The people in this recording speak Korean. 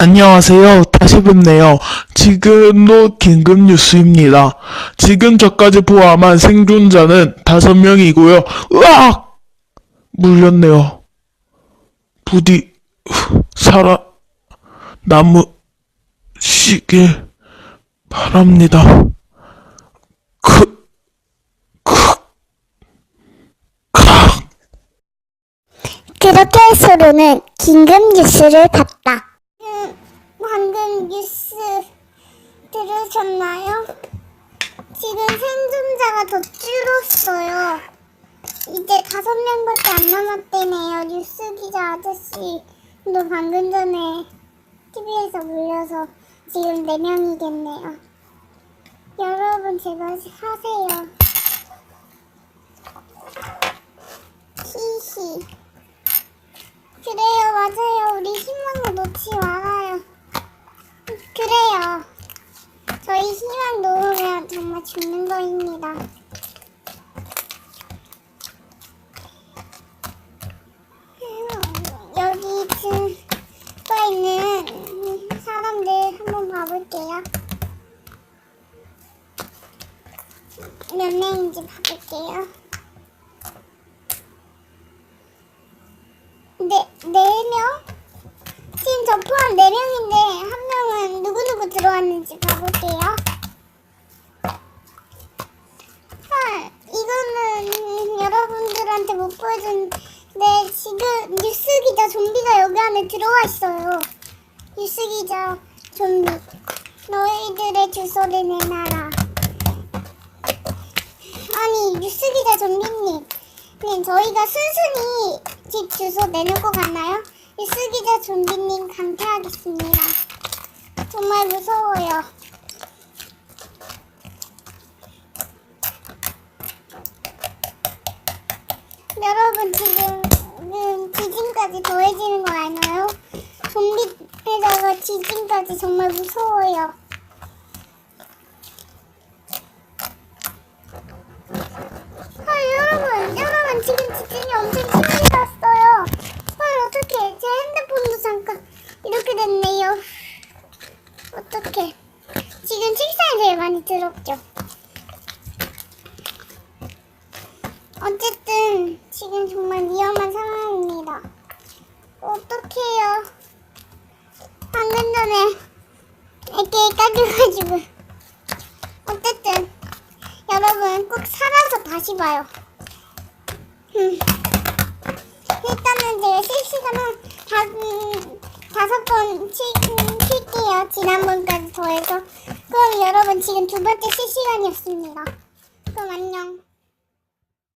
안녕하세요. 다시 뵙네요. 지금도 긴급 뉴스입니다. 지금 저까지 포함한 생존자는 다섯 명이고요. 으악! 물렸네요. 부디 살아 남으시길 바랍니다. 크, 크, 크. 그렇게 소로는 긴급 뉴스를 봤다. 음, 방금 뉴스 들으셨나요? 지금 생존자가 더 줄었어요. 이제 다섯 명밖에 안 남았대네요. 뉴스 기자 아저씨도 방금 전에 TV에서 물려서 지금 네 명이겠네요. 여러분 제발 하세요. 히히. 그래요, 맞아요. 우리 희망을 놓지 말아요. 그래요. 저희 희망 놓으면 정말 죽는 거입니다. 여기 들어가 있는 사람들 한번 봐볼게요. 몇 명인지 봐볼게요. 네, 네 명? 지금 저 포함 네 명인데 한 명은 누구누구 들어왔는지 봐볼게요. 아, 이거는 여러분들한테 못 네, 지금 뉴스 기자 좀비가 여기 안에 들어와 있어요. 뉴스 기자 좀비. 너희들의 주소를 내놔라. 아니, 뉴스 기자 좀비님. 네, 저희가 순순히 집 주소 내놓을 것 같나요? 뉴스 기자 좀비님 강퇴하겠습니다. 정말 무서워요. 여러분 지금 음, 지진까지 더해지는 거 알나요? 좀비에다가 지진까지 정말 무서워요. 아 여러분 여러분 지금 지진이 엄청 심하게 났어요. 아 어떡해 제 핸드폰도 잠깐 이렇게 됐네요. 어떡해 지금 책상에 제일 많이 들었죠. 어쨌든 지금 정말 위험한 상황입니다. 어떡해요. 방금 전에 애기 까져가지고 어쨌든 여러분 꼭 살아서 다시 봐요. 음. 일단은 제가 실시간을 다, 음, 다섯 번 칠, 음, 킬게요. 지난번까지 더해서. 그럼 여러분 지금 두 번째 실시간이었습니다. 그럼 안녕.